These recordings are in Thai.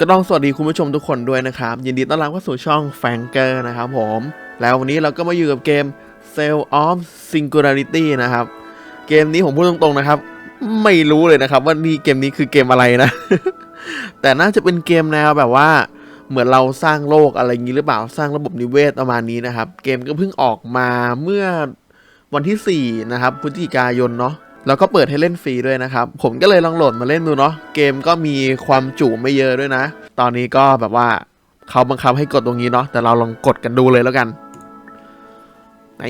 ก็ต้องสวัสดีคุณผู้ชมทุกคนด้วยนะครับ ยินดีต้อนรับเข้าสู่ช่องแฟงเกอร์นะครับผม แล้ววันนี้เราก็มาอยู่กับเกม Cell of Singularity นะครับ เกมนี้ผมพูดตรงๆนะครับ ไม่รู้เลยนะครับ ว่านี่เกมนี้คือเกมอะไรนะ แต่น่าจะเป็นเกมแนวแบบว่า เหมือนเราสร้างโลกอะไรอย่างนี้หรือเปล่าสร้างระบบนิเวศประมาณนี้นะครับ เกมก็เพิ่งออกมาเมื่อวันที่ 4 นะครับพฤศจิกายนเนาะ แล้วก็เปิดให้เล่นฟรีด้วยนะครับ ผมก็เลยลองโหลดมาเล่นดูเนาะเกมก็มีความจุไม่เยอะด้วยนะ ตอนนี้ก็แบบว่าเขาบังคับให้กดตรงนี้เนาะแต่เราลองกดกันดูเลยแล้วกันไหน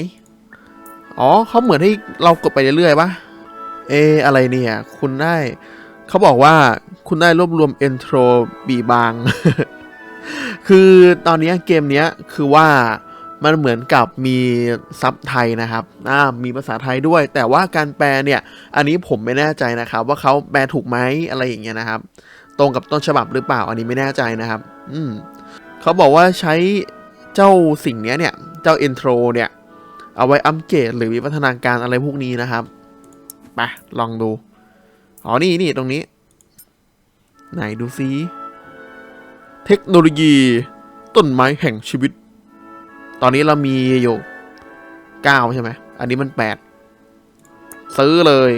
อ๋อเขาเหมือนให้เรากดไปเรื่อยๆปะเอะอะไรเนี่ย คุณได้เขาบอกว่าคุณได้รวบรวม e n t r o บีบาง คือตอนนี้เกมเนี้ยคือว่า มันเหมือนกับมีซับไทยนะครับอ่ามีภาษาไทยด้วย แต่ว่าการแปลเนี่ย อันนี้ผมไม่แน่ใจนะครับ ว่าเขาแปลถูกไหมอะไรอย่างเงี้ยนะครับ ตรงกับต้นฉบับหรือเปล่า อันนี้ไม่แน่ใจนะครับ อืมเขาบอกว่าใช้เจ้าสิ่งเนี้ยเนี่ย เจ้า intro เนี่ย เอาไว้อัปเกรดหรือวิวัฒนาการอะไรพวกนี้นะครับไปลองดู อ๋อ นี่นี่ตรงนี้ ไหนดูซิ เทคโนโลยี ต้นไม้แห่งชีวิต ตอนนี้เรามีอยู่เก้าใช่ไหม อันนี้มันแปดซื้อเลย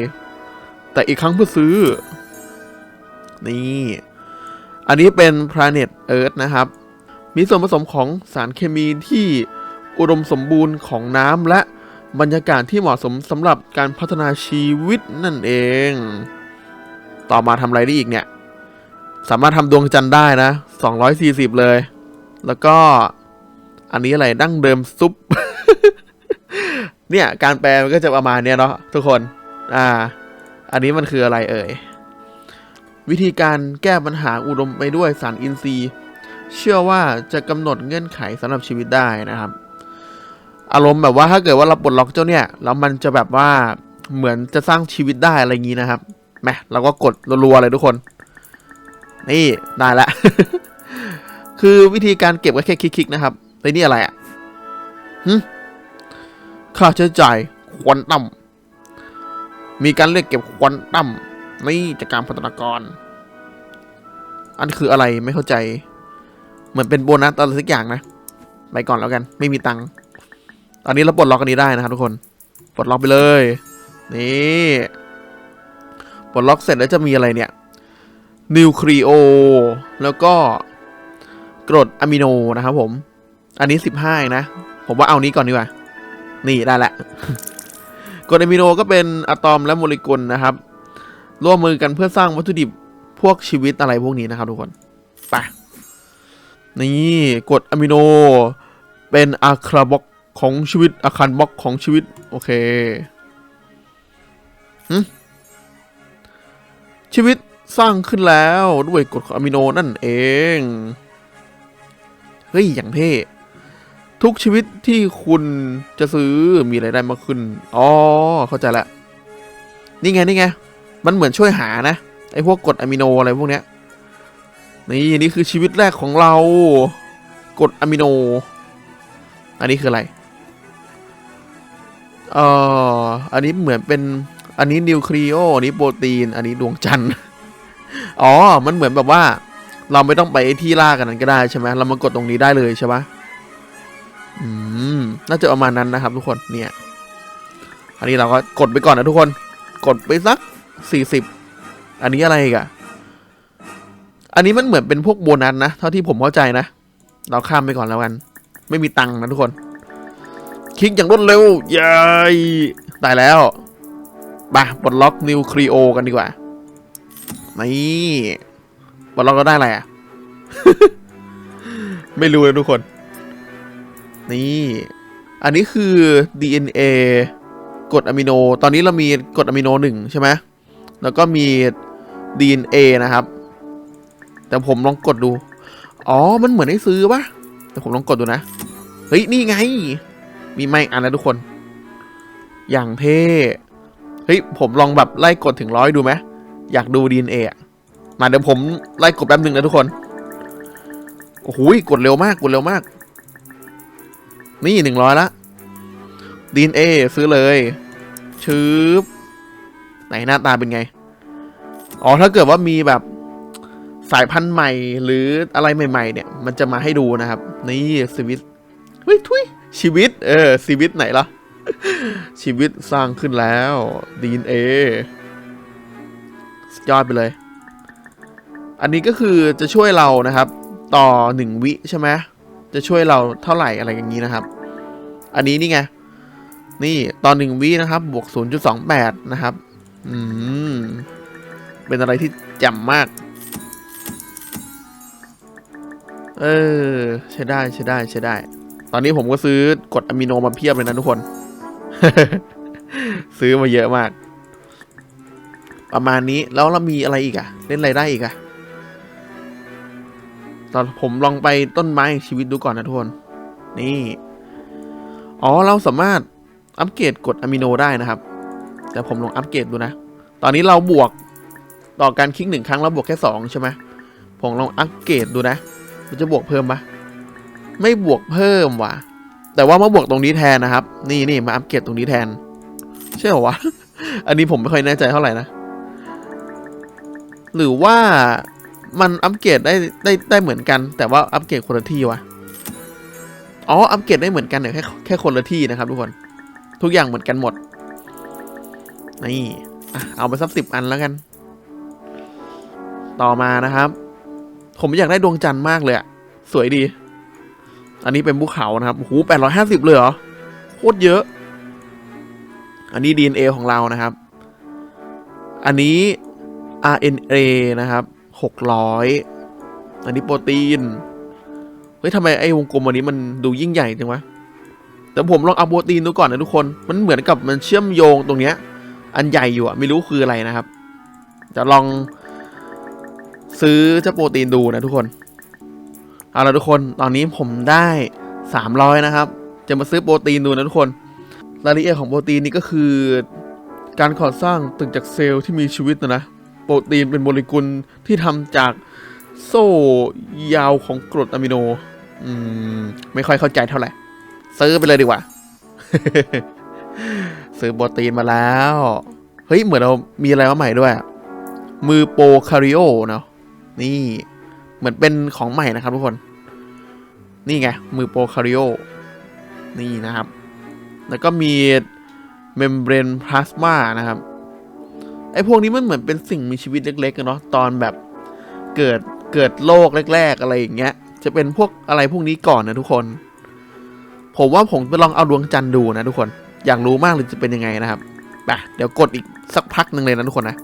แต่อีกครั้งเพื่อซื้อ นี่ อันนี้เป็น Planet Earth นะครับ มีส่วนผสมของสารเคมีที่อุดมสมบูรณ์ของน้ำและบรรยากาศที่เหมาะสมสำหรับการพัฒนาชีวิตนั่นเอง ต่อมาทำอะไรได้อีกเนี่ย สามารถทำดวงจันทร์ได้นะ 240 เลย แล้วก็ อันนี้อะไรดั้งเดิมซุป เนี่ย การแปลมันก็จะประมาณเนี้ยเนาะทุกคน อ่า อันนี้มันคืออะไรเอ่ย วิธีการแก้ปัญหาอุดมไปด้วยสารอินทรีย์ เชื่อว่าจะกำหนดเงื่อนไขสำหรับชีวิตได้นะครับ อารมณ์แบบว่าถ้าเกิดว่าเราปลดล็อกเจ้าเนี่ยแล้วมันจะแบบว่าเหมือนจะสร้างชีวิตได้อะไรอย่างนี้นะครับแมเราก็กดรัวๆเลยทุกคน นี่ได้ละคือวิธีการเก็บก็แค่คลิกๆนะครับ แต่นี่อะไรอะหึค่าใช้จ่ายควอนตัมมีการเรียกเก็บควอนตัมนี่จากการพัฒนากร อันคืออะไรไม่เข้าใจ เหมือนเป็นโบนัสอะไรสักอย่างนะ ไปก่อนแล้วกัน ไม่มีตังค์ตอนนี้เราปลดล็อกอันนี้ได้นะครับทุกคน ปลดล็อกไปเลย นี่ ปลดล็อกเสร็จแล้วจะมีอะไรเนี่ย นิวคลีโอ แล้วก็กรดอะมิโนนะครับผม อันนี้สิบห้านะ ผมว่าเอานี้ก่อนดีกว่า นี่ได้ละกรดอะมิโนก็เป็นอะตอมและโมเลกุลนะครับ ร่วมมือกันเพื่อสร้างวัตถุดิบพวกชีวิตอะไรพวกนี้นะครับทุกคนไปนี่กรดอะมิโน เป็นอะคาบล็อกของชีวิตอาคารบล็อกของชีวิต โอเคหึชีวิตสร้างขึ้นแล้วด้วยกรดอะมิโนนั่นเอง เฮ้ย อย่างเท่ ทุกชีวิตที่คุณจะซื้อมีรายได้มากขึ้น อ๋อ เข้าใจละ นี่ไง นี่ไง มันเหมือนช่วยหานะ ไอ้พวกกรดอะมิโนอะไรพวกเนี้ย นี่นี่คือชีวิตแรกของเรา กรดอะมิโน อันนี้คืออะไร เอ่อ อันนี้เหมือนเป็น อันนี้นิวคลีโอ อันนี้โปรตีน อันนี้ดวงจันทร์ อ๋อ มันเหมือนแบบว่า เราไม่ต้องไปที่ล่ากันนั้นก็ได้ใช่ไหมเรามากดตรงนี้ได้เลยใช่ปะ อืม น่าจะประมาณนั้นนะครับ ทุกคนเนี่ย อันนี้เราก็กดไปก่อนนะทุกคน กดไปสักสี่สิบอันนี้อะไรกะอันนี้มันเหมือนเป็นพวกโบนัสนะ เท่าที่ผมเข้าใจนะ เราข้ามไปก่อนแล้วกัน ไม่มีตังค์นะทุกคน คลิกอย่างรวดเร็วเย้ยตายแล้วมาปลดล็อกนิวคลีโอกันดีกว่า นี่ปลดล็อกเราได้อะไรอะ ไม่รู้เลยทุกคน นี่ อันนี้คือ DNA กรดอะมิโน ตอนนี้เรามีกรดอะมิโนหนึ่งใช่ไหมแล้วก็มี DNA นะครับ แต่ผมลองกดดู อ๋อ มันเหมือนให้ซื้อปะแต่ผมลองกดดูนะ เฮ้ย นี่ไง มีไม่อันนะทุกคน อย่างเท่ เฮ้ย ผมลองแบบไล่กดถึงร้อยดูไหม อยากดู DNA อะมาเดี๋ยวผมไล่กดแป๊บนึงนะทุกคน โอ้โหกดเร็วมาก กดเร็วมาก นี่หนึ่งร้อยละ DNA ซื้อเลยชืบไหนหน้าตาเป็นไง อ๋อ ถ้าเกิดว่ามีแบบสายพันธุ์ใหม่หรืออะไรใหม่ ๆ เนี่ย มันจะมาให้ดูนะครับ นี่ชีวิตเฮ้ยทุยชีวิต เออชีวิตไหนล่ะ ชีวิตสร้างขึ้นแล้วดีเอสุดยอดไปเลย อันนี้ก็คือจะช่วยเรานะครับ ต่อหนึ่งวิใช่ไหม จะช่วยเราเท่าไหร่อะไรอย่างนี้นะครับ อันนี้นี่ไง นี่ตอนหนึ่งวินะครับ บวก 0.28 นะครับ อืม เป็นอะไรที่แจ่มมาก เออ ใช้ได้ใช้ได้ใช้ได้ ตอนนี้ผมก็ซื้อกดอะมิโนมาเพียบเลยนะทุกคน ซื้อมาเยอะมาก ประมาณนี้แล้วเรามีอะไรอีกอะเล่นอะไรได้อีกอะ ตอนผมลองไปต้นไม้ชีวิตดูก่อนนะทุกคน นี่ อ๋อเราสามารถอัปเกรดกดอะมิโนได้นะครับ แต่ผมลองอัปเกรดดูนะ ตอนนี้เราบวกต่อการคลิกหนึ่งครั้งเราบวกแค่สองใช่ไหมผมลองอัปเกรดดูนะ มันจะบวกเพิ่มปะไม่บวกเพิ่มว่ะ แต่ว่ามาบวกตรงนี้แทนนะครับ นี่นี่มาอัปเกรดตรงนี้แทน ใช่เหรอวะ อันนี้ผมไม่ค่อยแน่ใจเท่าไหร่นะ หรือว่า มันอัปเกรดได้ได้ได้เหมือนกัน แต่ว่าอัปเกรดคนละที่วะอ๋ออัปเกรดได้เหมือนกันแต่แค่แค่คนละที่นะครับทุกคน ทุกอย่างเหมือนกันหมด นี่เอาไปสักสิบอันแล้วกัน ต่อมานะครับ ผมอยากได้ดวงจันทร์มากเลยอะสวยดี อันนี้เป็นภูเขานะครับโอ้โหแปดร้อยห้าสิบเลยเหรอ โคตรเยอะ อันนี้ DNA ของเรานะครับ อันนี้ RNA นะครับ หกร้อยอันนี้โปรตีน เฮ้ยทำไมไอ้วงกลมอันนี้มันดูยิ่งใหญ่จังวะ แต่ผมลองเอาโปรตีนดูก่อนนะทุกคน มันเหมือนกับมันเชื่อมโยงตรงเนี้ย อันใหญ่อยู่อะไม่รู้คืออะไรนะครับ จะลองซื้อเจ้าโปรตีนดูนะทุกคน เอาละทุกคน ตอนนี้ผมได้สามร้อยนะครับ จะมาซื้อโปรตีนดูนะทุกคน รายละเอียดของโปรตีนนี่ก็คือ การก่อสร้างตึกจากเซลล์ที่มีชีวิตนะนะ โปรตีนเป็นโมเลกุลที่ทำจากโซ่ยาวของกรดอะมิโน อืม ไม่ค่อยเข้าใจเท่าไหร่ ซื้อไปเลยดีกว่า ซื้อโปรตีนมาแล้ว เฮ้ย เหมือนเรามีอะไรมาใหม่ด้วยอะมือโปรคาริโอเนาะ นี่ เหมือนเป็นของใหม่นะครับทุกคน นี่ไง มือโปรคาริโอ นี่นะครับ แล้วก็มีเมมเบรนพลาสมานะครับ ไอ้พวกนี้มันเหมือนเป็นสิ่งมีชีวิตเล็กๆเนาะตอนแบบเกิดเกิดโลกแรก ๆ อะไรอย่างเงี้ย จะเป็นพวกอะไรพวกนี้ก่อนนะทุกคน ผมว่าผมจะลองเอาดวงจันทร์ดูนะทุกคน อยากรู้มากเลยจะเป็นยังไงนะครับไปเดี๋ยวกดอีกสักพักหนึ่งเลยนะทุกคนนะ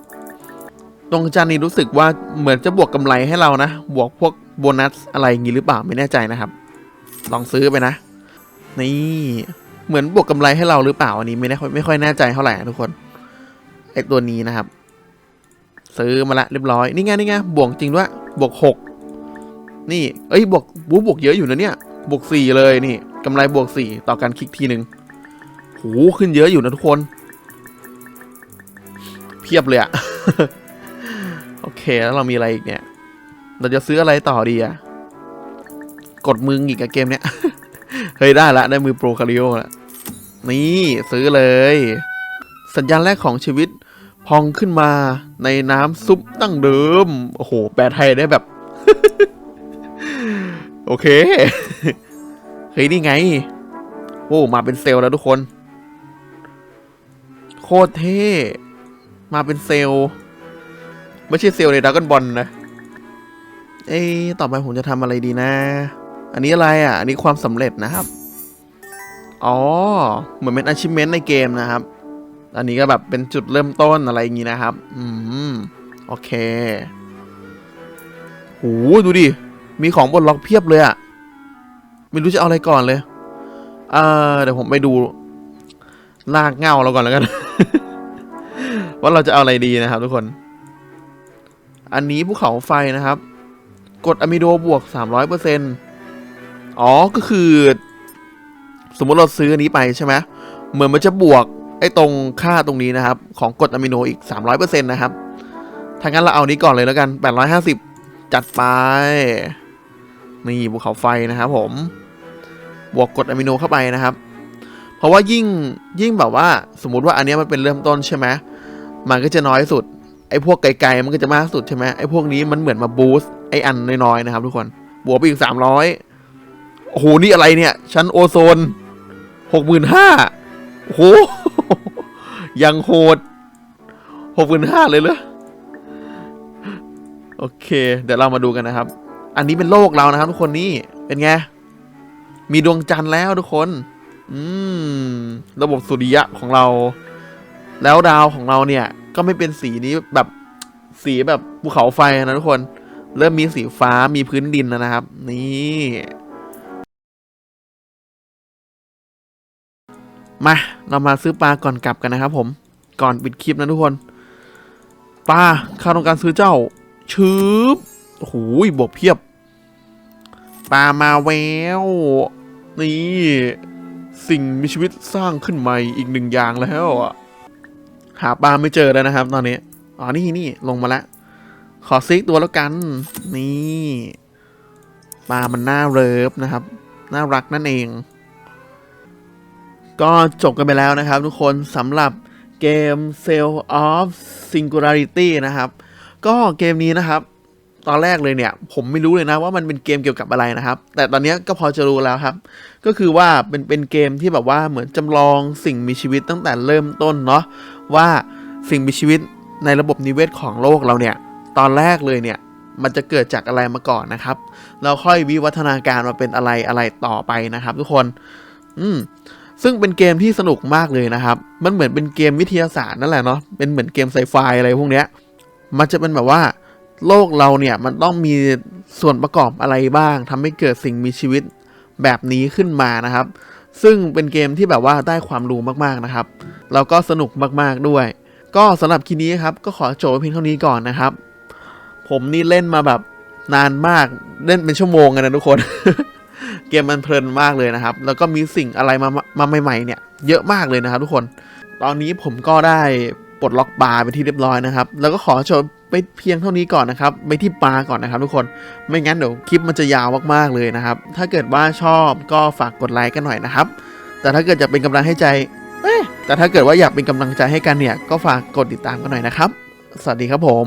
ดวงจันทร์นี่รู้สึกว่าเหมือนจะบวกกำไรให้เรานะ บวกพวกโบนัสอะไรอย่างงี้หรือเปล่าไม่แน่ใจนะครับ ลองซื้อไปนะ นี่ เหมือนบวกกำไรให้เราหรือเปล่าอันนี้ไม่ได้ค่ไม่ค่อยแน่ใจเท่าไหร่นะทุกคน ไอตัวนี้นะครับ ซื้อมาละเรียบร้อย นี่ไงนี่ไงบวกจริงด้วย บวกหกนี่ เอ้ยบวกบูบวกเยอะอยู่นะเนี่ย บวกสี่เลยนี่กำไรบวกสี่ต่อการคลิกทีหนึ่งโหขึ้นเยอะอยู่นะทุกคน เพียบเลยอะโอเคแล้วเรามีอะไรอีกเนี่ย เราจะซื้ออะไรต่อดีอะกดมืออีกกับเกมเนี้ย เฮ้ยได้ละได้มือโปรคาริโอละนี่ซื้อเลย สัญญาณแรกของชีวิต พองขึ้นมาในน้ำซุปตั้งเดิม โอ้โห แปลไทยได้แบบ โอเค เฮ้ย นี่ไง โอ้ มาเป็นเซลล์แล้วทุกคน โคตรเท่ มาเป็นเซลล์ไม่ใช่เซลล์ในด r a ก o n บอลนะ เอ๊ะต่อไปผมจะทำอะไรดีนะ อันนี้อะไรอะ อันนี้ความสำเร็จนะครับ อ๋อ เหมือนเป็น achievement ในเกมนะครับ อันนี้ก็แบบเป็นจุดเริ่มต้นอะไรอย่างนี้นะครับ อืม โอเคโหดูดิ มีของบนล็อกเพียบเลยอะไม่รู้จะเอาอะไรก่อนเลย เออเดี๋ยวผมไปดู ลากเงาเราก่อนแล้วกัน ว่าเราจะเอาอะไรดีนะครับ ทุกคน อันนี้ภูเขาไฟนะครับ กดอะมิโดบวก300%อ๋อ ก็คือ สมมติเราซื้ออันนี้ไปใช่ไหมเหมือนมันจะบวก ไอ้ตรงค่าตรงนี้นะครับ ของกรดอะมิโนอีก 300%นะครับถ้างั้นเราเอานี้ก่อนเลยแล้วกัน 850 จัดไปนี่ภูเขาไฟนะครับผม บวกกรดอะมิโนเข้าไปนะครับ เพราะว่ายิ่งยิ่งแบบว่า สมมติว่าอันนี้มันเป็นเริ่มต้นใช่ไหมมันก็จะน้อยสุด ไอ้พวกไกลๆมันก็จะมากสุดใช่ไหมไอ้พวกนี้มันเหมือนมาบูสต์ไอ้อันน้อยๆนะครับทุกคน บวกไปอีกสามร้อยโอ้โห นี่อะไรเนี่ย ชั้นโอโซนหกหมื่นห้าโอ้โห ยังโหดหกหมื่นห้าเลยเหรอโอเค เดี๋ยวเรามาดูกันนะครับ อันนี้เป็นโลกเรานะครับ ทุกคนนี่เป็นไง มีดวงจันทร์แล้วทุกคน อืม ระบบสุริยะของเรา แล้วดาวของเราเนี่ย ก็ไม่เป็นสีนี้แบบสีแบบภูเขาไฟนะทุกคน เริ่มมีสีฟ้ามีพื้นดินแล้วนะครับ นี่ มา เรามาซื้อปลาก่อนกลับกันนะครับ ผม ก่อนปิดคลิปนะทุกคน ปลาข้าต้องการซื้อเจ้าชืบโอ้โหบวกเพียบ ปลามาแววนี่ สิ่งมีชีวิตสร้างขึ้นใหม่อีกหนึ่งอย่างแล้วอะหาปลาไม่เจอแล้วนะครับ ตอนนี้ อ๋อ นี่นี่ลงมาแล้ว ขอซิกตัวแล้วกัน นี่ ปลามันน่าเลิฟนะครับ น่ารักนั่นเอง ก็จบกันไปแล้วนะครับทุกคนสำหรับเกม Cell of Singularity นะครับ ก็เกมนี้นะครับ ตอนแรกเลยเนี่ย ผมไม่รู้เลยนะว่ามันเป็นเกมเกี่ยวกับอะไรนะครับ แต่ตอนนี้ก็พอจะรู้แล้วครับ ก็คือว่าเป็นเป็นเกมที่แบบว่าเหมือนจำลองสิ่งมีชีวิตตั้งแต่เริ่มต้นเนาะว่าสิ่งมีชีวิตในระบบนิเวศของโลกเราเนี่ย ตอนแรกเลยเนี่ยมันจะเกิดจากอะไรมาก่อนนะครับแล้วค่อยวิวัฒนาการมาเป็นอะไรอะไรต่อไปนะครับ ทุกคน อืม ซึ่งเป็นเกมที่สนุกมากเลยนะครับ มันเหมือนเป็นเกมวิทยาศาสตร์นั่นแหละเนาะ เป็นเหมือนเกมไซไฟอะไรพวกเนี้ย มันจะเป็นแบบว่า โลกเราเนี่ยมันต้องมีส่วนประกอบอะไรบ้างทำให้เกิดสิ่งมีชีวิตแบบนี้ขึ้นมานะครับ ซึ่งเป็นเกมที่แบบว่าได้ความรู้มากๆนะครับ แล้วก็สนุกมากๆด้วย ก็สำหรับคลิปนี้ครับก็ขอจบเพียงเท่านี้ก่อนนะครับ ผมนี่เล่นมาแบบนานมาก เล่นเป็นชั่วโมงกันนะทุกคน เกมมันเพลินมากเลยนะครับ แล้วก็มีสิ่งอะไรมามาใหม่ๆเนี่ยเยอะมากเลยนะครับทุกคน ตอนนี้ผมก็ได้ปลดล็อกปลาไปที่เรียบร้อยนะครับ แล้วก็ขอจบไปเพียงเท่านี้ก่อนนะครับ ไปที่ปลาก่อนนะครับ ทุกคน ไม่งั้นเดี๋ยวคลิปมันจะยาวมากๆเลยนะครับ ถ้าเกิดว่าชอบก็ฝากกดไลค์กันหน่อยนะครับ แต่ถ้าเกิดจะเป็นกำลังให้ใจ แต่ถ้าเกิดว่าอยากเป็นกำลังใจให้กันเนี่ย ก็ฝากกดติดตามกันหน่อยนะครับ สวัสดีครับผม